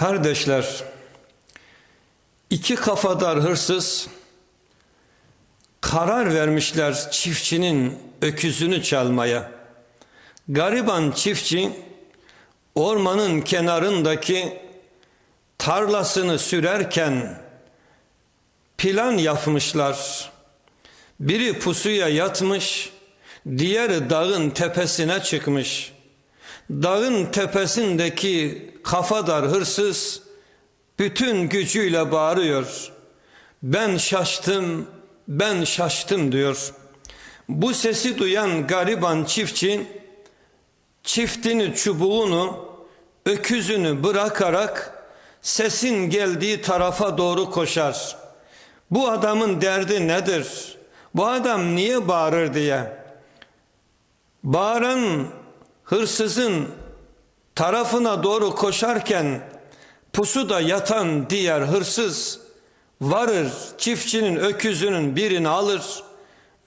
Kardeşler, iki kafadar hırsız karar vermişler çiftçinin öküzünü çalmaya. Gariban çiftçi ormanın kenarındaki tarlasını sürerken plan yapmışlar. Biri pusuya yatmış, diğeri dağın tepesine çıkmış. Dağın tepesindeki kafadar hırsız bütün gücüyle bağırıyor. Ben şaştım, ben şaştım diyor. Bu sesi duyan gariban çiftçi çiftini çubuğunu öküzünü bırakarak sesin geldiği tarafa doğru koşar. Bu adamın derdi nedir? Bu adam niye bağırır diye. Bağıran hırsızın tarafına doğru koşarken pusuda yatan diğer hırsız varır çiftçinin öküzünün birini alır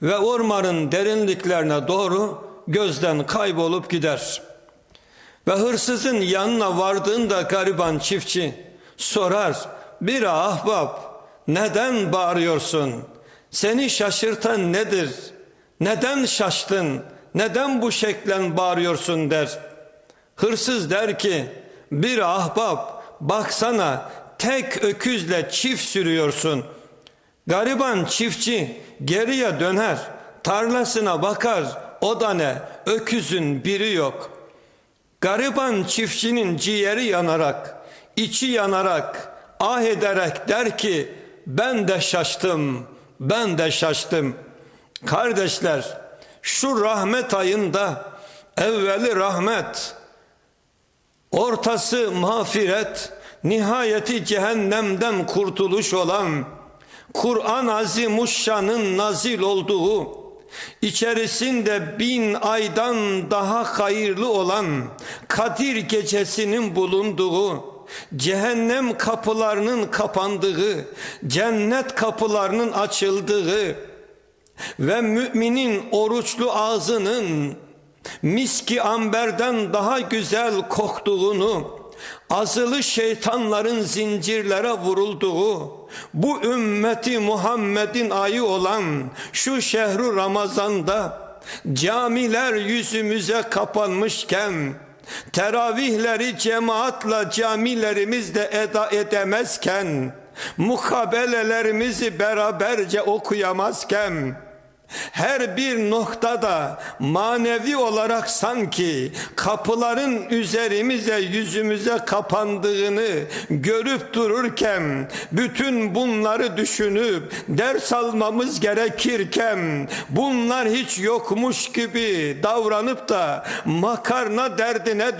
ve ormanın derinliklerine doğru gözden kaybolup gider. Ve hırsızın yanına vardığında gariban çiftçi sorar bir ahbap neden bağırıyorsun? Seni şaşırtan nedir? Neden şaştın? Neden bu şeklen bağırıyorsun der. Hırsız der ki bir ahbap baksana tek öküzle çift sürüyorsun. Gariban çiftçi geriye döner tarlasına bakar o da ne öküzün biri yok. Gariban çiftçinin ciğeri yanarak içi yanarak ah ederek der ki ben de şaştım ben de şaştım. Kardeşler şu rahmet ayında evveli rahmet ortası mağfiret nihayeti cehennemden kurtuluş olan Kur'an Azimuşşan'ın nazil olduğu içerisinde bin aydan daha hayırlı olan Kadir gecesinin bulunduğu cehennem kapılarının kapandığı cennet kapılarının açıldığı ve müminin oruçlu ağzının miski amberden daha güzel koktuğunu, azılı şeytanların zincirlere vurulduğu, bu ümmeti Muhammed'in ayı olan şu şehru Ramazan'da camiler yüzümüze kapanmışken, teravihleri cemaatla camilerimizde eda edemezken, mukabelelerimizi beraberce okuyamazken, her bir noktada manevi olarak sanki kapıların üzerimize yüzümüze kapandığını görüp dururken bütün bunları düşünüp ders almamız gerekirken bunlar hiç yokmuş gibi davranıp da makarna derdine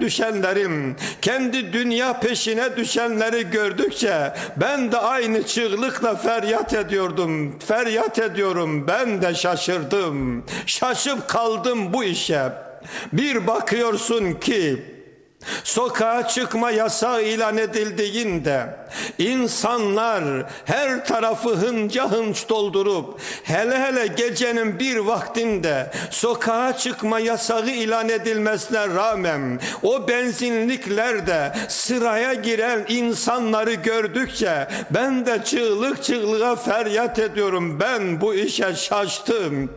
düşenlerim kendi dünya peşine düşenleri gördükçe ben de aynı çığlıkla feryat ediyordum feryat ediyorum ben ben de şaşırdım. Şaşıp kaldım bu işe. Bir bakıyorsun ki Sokağa çıkma yasağı ilan edildiğinde insanlar her tarafı hınca hınç doldurup hele hele gecenin bir vaktinde sokağa çıkma yasağı ilan edilmesine rağmen o benzinliklerde sıraya giren insanları gördükçe ben de çığlık çığlığa feryat ediyorum ben bu işe şaştım.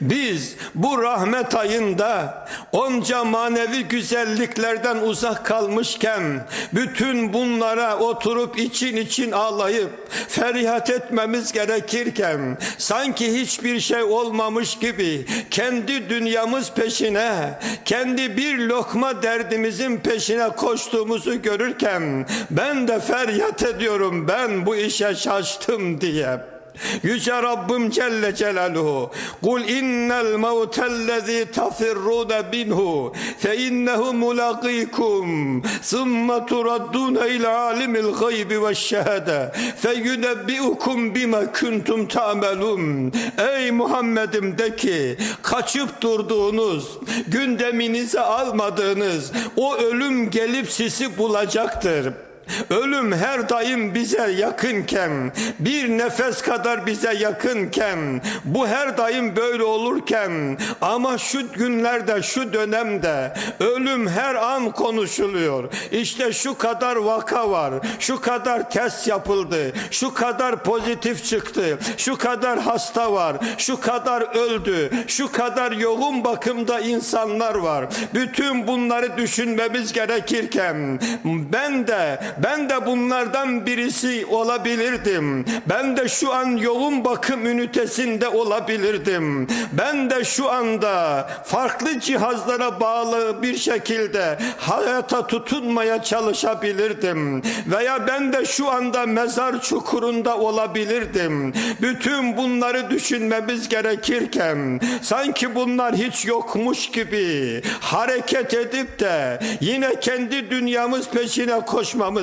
Biz bu rahmet ayında onca manevi güzelliklerden uzak kalmışken bütün bunlara oturup için için ağlayıp feryat etmemiz gerekirken sanki hiçbir şey olmamış gibi kendi dünyamız peşine kendi bir lokma derdimizin peşine koştuğumuzu görürken ben de feryat ediyorum ben bu işe şaştım diye. Yüce Rabbim Celle Celaluhu Kul innel mevtellezî tafirrûne minhu fe innehu mulaqikum Sümme turaddûne ilâ alimil gaybi ve şehede fe yunebbiukum bima kuntum ta'melun Ey Muhammed'im de ki kaçıp durduğunuz gündeminize almadığınız o ölüm gelip sizi bulacaktır Ölüm her daim bize yakınken, bir nefes kadar bize yakınken, bu her daim böyle olurken ama şu günlerde, şu dönemde ölüm her an konuşuluyor. İşte şu kadar vaka var, şu kadar test yapıldı, şu kadar pozitif çıktı, şu kadar hasta var, şu kadar öldü, şu kadar yoğun bakımda insanlar var. Bütün bunları düşünmemiz gerekirken ben de ben de bunlardan birisi olabilirdim. Ben de şu an yoğun bakım ünitesinde olabilirdim. Ben de şu anda farklı cihazlara bağlı bir şekilde hayata tutunmaya çalışabilirdim. Veya ben de şu anda mezar çukurunda olabilirdim. Bütün bunları düşünmemiz gerekirken sanki bunlar hiç yokmuş gibi hareket edip de yine kendi dünyamız peşine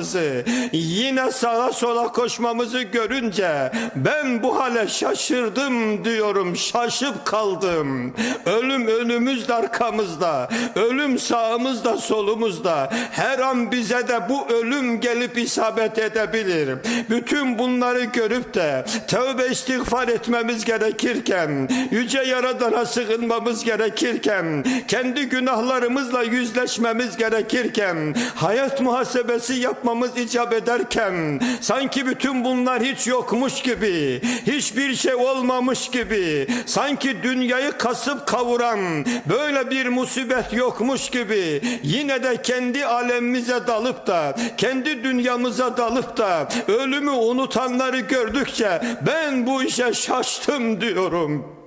koşmamızı, yine sağa sola koşmamızı görünce ben bu hale şaşırdım diyorum, şaşıp kaldım. Ölüm önümüzde arkamızda, ölüm sağımızda solumuzda. Her an bize de bu ölüm gelip isabet edebilir. Bütün bunları görüp de tövbe istiğfar etmemiz gerekirken, yüce yaradana sığınmamız gerekirken, kendi günahlarımızla yüzleşmemiz gerekirken, hayat muhasebesi yapmamız icap ederken, sanki bütün bunlar hiç yokmuş gibi, hiçbir şey olmamış gibi, sanki dünyayı kasıp kavuran böyle bir musibet yokmuş gibi, yine de kendi alemimize dalıp da, kendi dünyamıza dalıp da, ölümü unutanları gördükçe ben bu işe şaştım diyorum.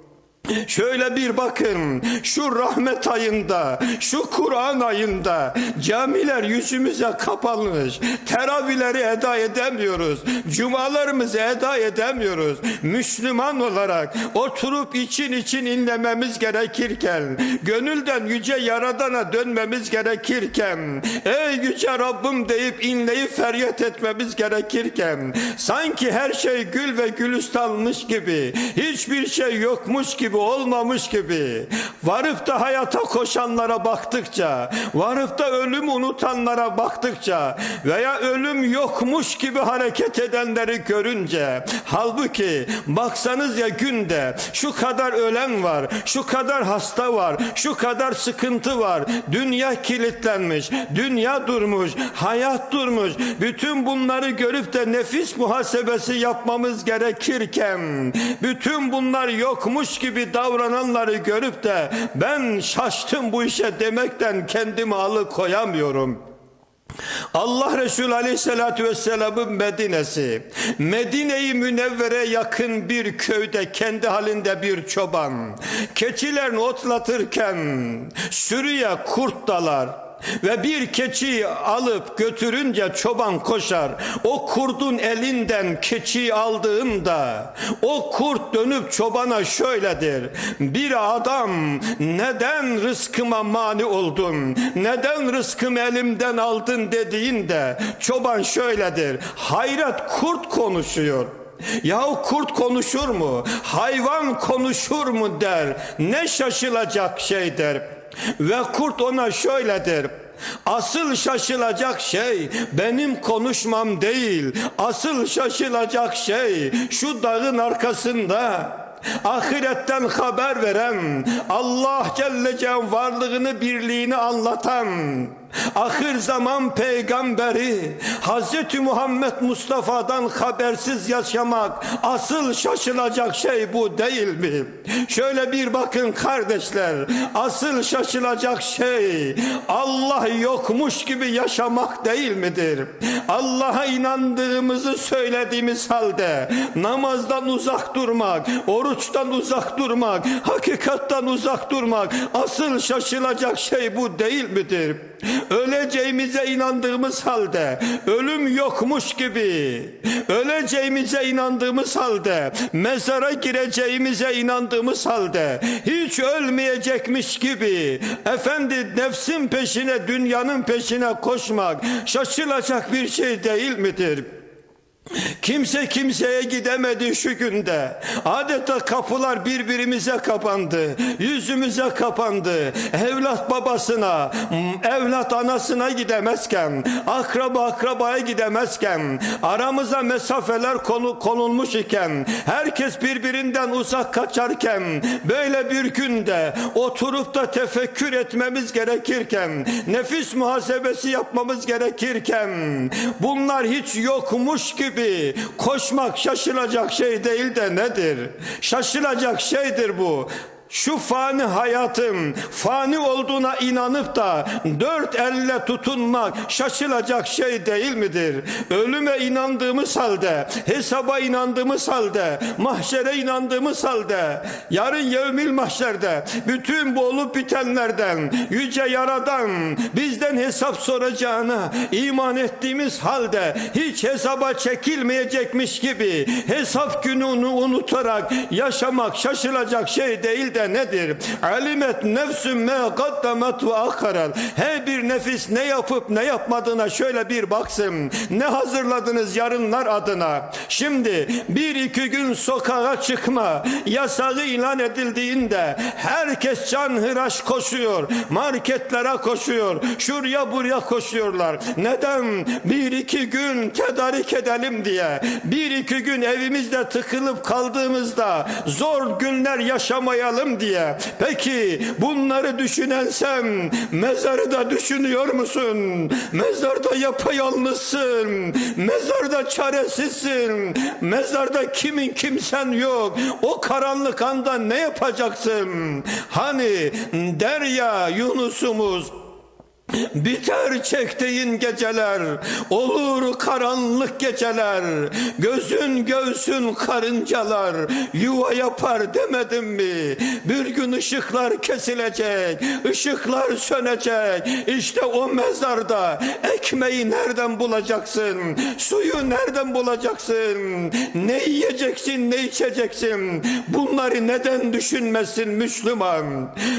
Şöyle bir bakın şu rahmet ayında şu Kur'an ayında camiler yüzümüze kapanmış. Teravihleri eda edemiyoruz cumalarımızı eda edemiyoruz. Müslüman olarak oturup için için inlememiz gerekirken gönülden yüce yaradana dönmemiz gerekirken ey yüce Rabbim deyip inleyip feryat etmemiz gerekirken sanki her şey gül ve gülistanmış gibi hiçbir şey yokmuş gibi olmamış gibi. Varıp da hayata koşanlara baktıkça varıp da ölüm unutanlara baktıkça veya ölüm yokmuş gibi hareket edenleri görünce halbuki baksanız ya günde şu kadar ölen var şu kadar hasta var şu kadar sıkıntı var. Dünya kilitlenmiş dünya durmuş hayat durmuş. Bütün bunları görüp de nefis muhasebesi yapmamız gerekirken bütün bunlar yokmuş gibi davrananları görüp de ben şaştım bu işe demekten kendimi alıkoyamıyorum. Allah Resulü Aleyhisselatü Vesselam'ın Medine'si Medine-i Münevvere yakın bir köyde kendi halinde bir çoban keçilerini otlatırken sürüye kurt dalar ve bir keçiyi alıp götürünce çoban koşar. O kurdun elinden keçiyi aldığında o kurt dönüp çobana şöyledir. Bir adam neden rızkıma mani oldun? Neden rızkımı elimden aldın dediğinde çoban şöyledir. Hayret kurt konuşuyor. Yahu kurt konuşur mu? Hayvan konuşur mu der. Ne şaşılacak şey der. Ve kurt ona şöyledir. Asıl şaşılacak şey benim konuşmam değil. Asıl şaşılacak şey şu dağın arkasında ahiretten haber veren Allah Celle Celle'nin varlığını birliğini anlatan ahir zaman peygamberi Hazreti Muhammed Mustafa'dan habersiz yaşamak asıl şaşılacak şey bu değil mi? Şöyle bir bakın kardeşler asıl şaşılacak şey Allah yokmuş gibi yaşamak değil midir? Allah'a inandığımızı söylediğimiz halde namazdan uzak durmak, oruçtan uzak durmak, hakikattan uzak durmak asıl şaşılacak şey bu değil midir? Öleceğimize inandığımız halde ölüm yokmuş gibi öleceğimize inandığımız halde mezara gireceğimize inandığımız halde hiç ölmeyecekmiş gibi efendi nefsin peşine dünyanın peşine koşmak şaşılacak bir şey değil midir? Kimse kimseye gidemedi şu günde. Adeta kapılar birbirimize kapandı. Yüzümüze kapandı. Evlat babasına, evlat anasına gidemezken, akraba akrabaya gidemezken, aramıza mesafeler konu, konulmuş iken, herkes birbirinden uzak kaçarken, böyle bir günde oturup da tefekkür etmemiz gerekirken, nefis muhasebesi yapmamız gerekirken, bunlar hiç yokmuş gibi koşmak şaşılacak şey değil de nedir? Şaşılacak şeydir bu şu fani hayatın fani olduğuna inanıp da dört elle tutunmak şaşılacak şey değil midir? Ölüme inandığımız halde, hesaba inandığımız halde, mahşere inandığımız halde, yarın yevmil mahşerde bütün bu olup bitenlerden yüce yaradan bizden hesap soracağına iman ettiğimiz halde hiç hesaba çekilmeyecekmiş gibi hesap gününü unutarak yaşamak şaşılacak şey değil de nedir? Alimet nefsün me kaddemet ve akharal. Her bir nefis ne yapıp ne yapmadığına şöyle bir baksın. Ne hazırladınız yarınlar adına? Şimdi bir iki gün sokağa çıkma yasağı ilan edildiğinde herkes can hıraş koşuyor. Marketlere koşuyor. Şuraya buraya koşuyorlar. Neden? Bir iki gün tedarik edelim diye. Bir iki gün evimizde tıkılıp kaldığımızda zor günler yaşamayalım diye. Peki bunları düşünen sen mezarı da düşünüyor musun? Mezarda yapayalnızsın. Mezarda çaresizsin. Mezarda kimin kimsen yok. O karanlık anda ne yapacaksın? Hani Derya Yunus'umuz Biter çektiğin geceler, olur karanlık geceler, gözün göğsün karıncalar, yuva yapar demedim mi? Bir gün ışıklar kesilecek, ışıklar sönecek, işte o mezarda ekmeği nereden bulacaksın, suyu nereden bulacaksın, ne yiyeceksin, ne içeceksin, bunları neden düşünmesin Müslüman?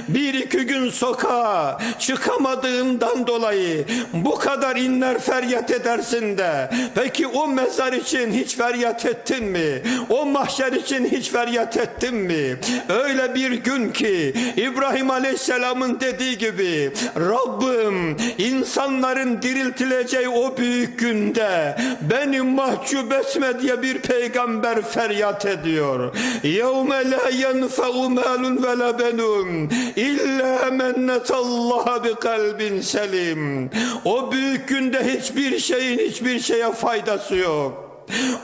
Bir iki gün sokağa çıkamadığın bundan dolayı bu kadar inler feryat edersin de peki o mezar için hiç feryat ettin mi? O mahşer için hiç feryat ettin mi? Öyle bir gün ki İbrahim Aleyhisselam'ın dediği gibi Rabbim insanların diriltileceği o büyük günde beni mahcup etme diye bir peygamber feryat ediyor. يَوْمَ لَا يَنْفَعُ مَالٌ وَلَا بَنُونَ إِلَّا مَنَّ اللّٰهَ بِقَلْبٍ selim. O büyük günde hiçbir şeyin hiçbir şeye faydası yok.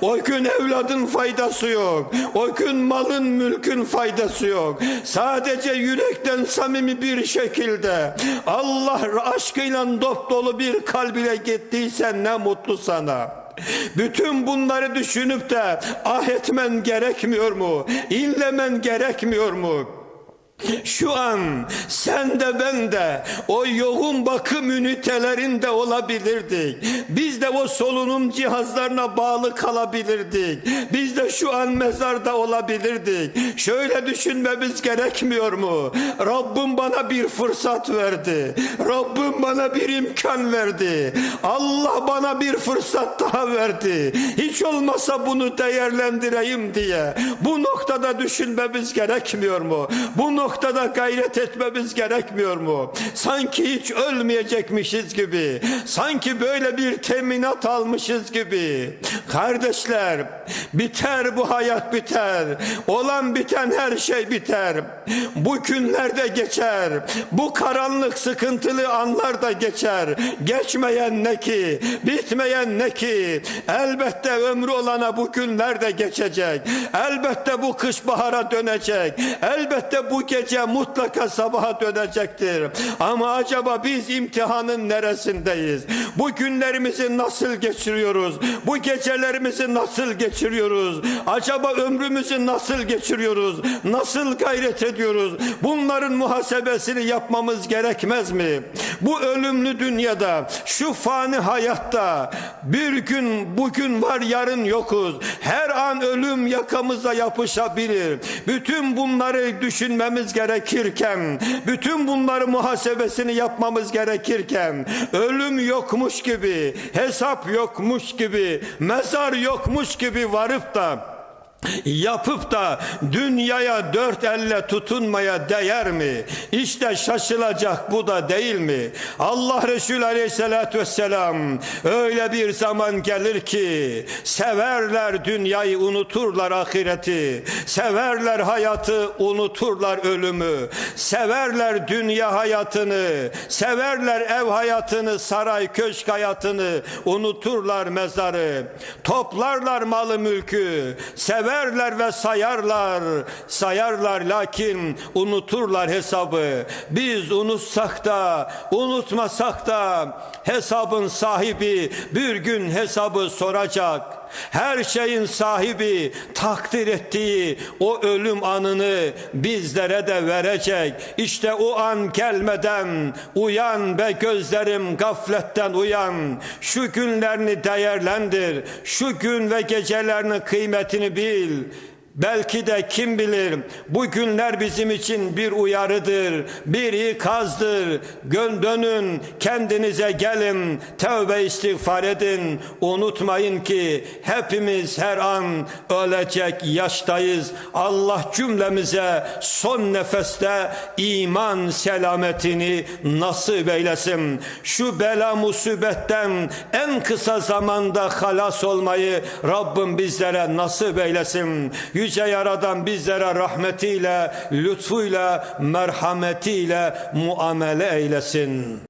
O gün evladın faydası yok. O gün malın mülkün faydası yok. Sadece yürekten samimi bir şekilde Allah aşkıyla dop dolu bir kalbine gittiysen ne mutlu sana. Bütün bunları düşünüp de ah etmen gerekmiyor mu? İnlemen gerekmiyor mu? Şu an sen de ben de o yoğun bakım ünitelerinde olabilirdik. Biz de o solunum cihazlarına bağlı kalabilirdik. Biz de şu an mezarda olabilirdik. Şöyle düşünmemiz gerekmiyor mu? Rabbim bana bir fırsat verdi. Rabbim bana bir imkan verdi. Allah bana bir fırsat daha verdi. Hiç olmasa bunu değerlendireyim diye. Bu noktada düşünmemiz gerekmiyor mu? Bu noktada gayret etmemiz gerekmiyor mu? Sanki hiç ölmeyecekmişiz gibi. Sanki böyle bir teminat almışız gibi. Kardeşler biter bu hayat biter. Olan biten her şey biter. Bu günlerde geçer. Bu karanlık sıkıntılı anlar da geçer. Geçmeyen ne ki? Bitmeyen ne ki? Elbette ömrü olana bu günler de geçecek. Elbette bu kış bahara dönecek. Elbette bu gece mutlaka sabaha dönecektir. Ama acaba biz imtihanın neresindeyiz? Bu günlerimizi nasıl geçiriyoruz? Bu gecelerimizi nasıl geçiriyoruz? Acaba ömrümüzü nasıl geçiriyoruz? Nasıl gayret ediyoruz? Bunların muhasebesini yapmamız gerekmez mi? Bu ölümlü dünyada, şu fani hayatta bir gün bugün var yarın yokuz. Her an ölüm yakamıza yapışabilir. Bütün bunları düşünmemiz gerekirken, bütün bunları muhasebesini yapmamız gerekirken, ölüm yokmuş gibi, hesap yokmuş gibi, mezar yokmuş gibi varıp da yapıp da dünyaya dört elle tutunmaya değer mi? İşte şaşılacak bu da değil mi? Allah Resulü Aleyhisselatü Vesselam öyle bir zaman gelir ki severler dünyayı unuturlar ahireti severler hayatı unuturlar ölümü severler dünya hayatını severler ev hayatını saray köşk hayatını unuturlar mezarı toplarlar malı mülkü sever severler ve sayarlar, sayarlar lakin unuturlar hesabı. Biz unutsak da, unutmasak da hesabın sahibi bir gün hesabı soracak. Her şeyin sahibi takdir ettiği o ölüm anını bizlere de verecek. İşte o an gelmeden uyan be gözlerim gafletten uyan. Şu günlerini değerlendir. Şu gün ve gecelerinin kıymetini bil. Belki de kim bilir bu günler bizim için bir uyarıdır, bir ikazdır. Gön dönün, kendinize gelin, tövbe istiğfar edin. Unutmayın ki hepimiz her an ölecek yaştayız. Allah cümlemize son nefeste iman selametini nasip eylesin. Şu bela musibetten en kısa zamanda halas olmayı Rabbim bizlere nasip eylesin. Yüce Yaradan bizlere rahmetiyle, lütfuyla, merhametiyle muamele eylesin.